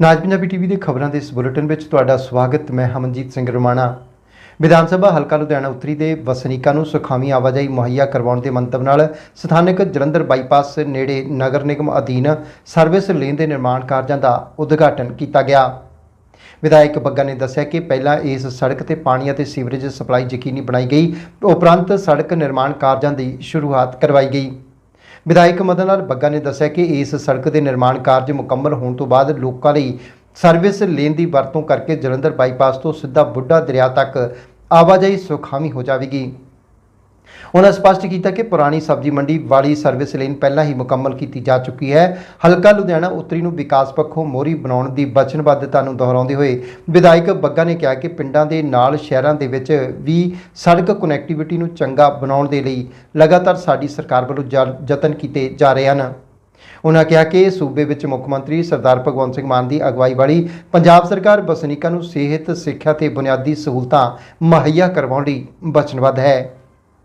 ਨਾਜ Punjabi TV ਦੇ ਖਬਰਾਂ ਦੇ ਇਸ ਬੁਲੇਟਿਨ ਵਿੱਚ ਤੁਹਾਡਾ ਸਵਾਗਤ, ਮੈਂ ਹਮਨਜੀਤ ਸਿੰਘ ਰਮਾਣਾ। ਵਿਧਾਨ ਸਭਾ ਹਲਕਾ ਲੁਧਿਆਣਾ ਉੱਤਰੀ ਦੇ ਵਸਨੀਕਾਂ ਨੂੰ ਸੁਖਾਵੀਂ ਆਵਾਜਾਈ ਮੁਹੱਈਆ ਕਰਵਾਉਣ ਦੇ ਮੰਤਵ ਨਾਲ ਸਥਾਨਕ ਜਲੰਧਰ ਬਾਈਪਾਸ ਨੇੜੇ ਨਗਰ ਨਿਗਮ ਅਧੀਨ ਸਰਵਿਸ ਲੇਨ ਦੇ ਨਿਰਮਾਣ ਕਾਰਜਾਂ ਦਾ ਉਦਘਾਟਨ ਕੀਤਾ ਗਿਆ। ਵਿਧਾਇਕ ਬੱਗਾ ਨੇ ਦੱਸਿਆ ਕਿ ਪਹਿਲਾਂ ਇਸ ਸੜਕ ਤੇ ਪਾਣੀ ਅਤੇ ਸੀਵਰੇਜ ਸਪਲਾਈ ਯਕੀਨੀ ਬਣਾਈ ਗਈ, ਉਪਰੰਤ ਸੜਕ ਨਿਰਮਾਣ ਕਾਰਜਾਂ ਦੀ ਸ਼ੁਰੂਆਤ ਕਰਵਾਈ ਗਈ। ਵਿਧਾਇਕ ਮਦਨ ਲਾਲ ਬੱਗਾ ਨੇ ਦੱਸਿਆ ਕਿ ਇਸ ਸੜਕ ਦੇ ਨਿਰਮਾਣ ਕਾਰਜ ਮੁਕੰਮਲ ਹੋਣ ਤੋਂ ਬਾਅਦ ਲੋਕਾਂ ਲਈ ਸਰਵਿਸ ਲੇਨ ਦੀ ਵਰਤੋਂ ਕਰਕੇ ਜਲੰਧਰ ਬਾਈਪਾਸ ਤੋਂ ਸਿੱਧਾ ਬੁੱਢਾ ਦਰਿਆ ਤੱਕ ਆਵਾਜਾਈ ਸੁਖਾਵੀਂ ਹੋ ਜਾਵੇਗੀ। ਉਹਨਾਂ ਸਪਸ਼ਟ ਕੀਤਾ ਕਿ ਪੁਰਾਣੀ ਸਬਜ਼ੀ ਮੰਡੀ ਵਾਲੀ ਸਰਵਿਸ ਲੇਨ ਪਹਿਲਾਂ ਹੀ ਮੁਕੰਮਲ ਕੀਤੀ ਜਾ ਚੁੱਕੀ ਹੈ। ਹਲਕਾ ਲੁਧਿਆਣਾ ਉੱਤਰੀ ਨੂੰ ਵਿਕਾਸ ਪੱਖੋਂ ਮੋਹਰੀ ਬਣਾਉਣ ਦੀ ਵਚਨਬੱਧਤਾ ਨੂੰ ਦੁਹਰਾਉਂਦੇ ਹੋਏ ਵਿਧਾਇਕ ਬੱਗਾ ਨੇ ਕਿਹਾ ਕਿ ਪਿੰਡਾਂ ਦੇ ਨਾਲ ਸ਼ਹਿਰਾਂ ਦੇ ਵਿੱਚ ਵੀ ਸੜਕ ਕਨੈਕਟੀਵਿਟੀ ਨੂੰ ਚੰਗਾ ਬਣਾਉਣ ਦੇ ਲਈ ਲਗਾਤਾਰ ਸਾਡੀ ਸਰਕਾਰ ਵੱਲੋਂ ਜ- ਯਤਨ ਕੀਤੇ ਜਾ ਰਹੇ ਹਨ। ਉਹਨਾਂ ਕਿਹਾ ਕਿ ਸੂਬੇ ਵਿੱਚ ਮੁੱਖ ਮੰਤਰੀ ਸਰਦਾਰ ਭਗਵੰਤ ਸਿੰਘ ਮਾਨ ਦੀ ਅਗਵਾਈ ਵਾਲੀ ਪੰਜਾਬ ਸਰਕਾਰ ਵਸਨੀਕਾਂ ਨੂੰ ਸਿਹਤ, ਸਿੱਖਿਆ ਤੇ ਬੁਨਿਆਦੀ ਸਹੂਲਤਾਂ ਮੁਹੱਈਆ ਕਰਵਾਉਣ ਲਈ ਵਚਨਬੱਧ ਹੈ।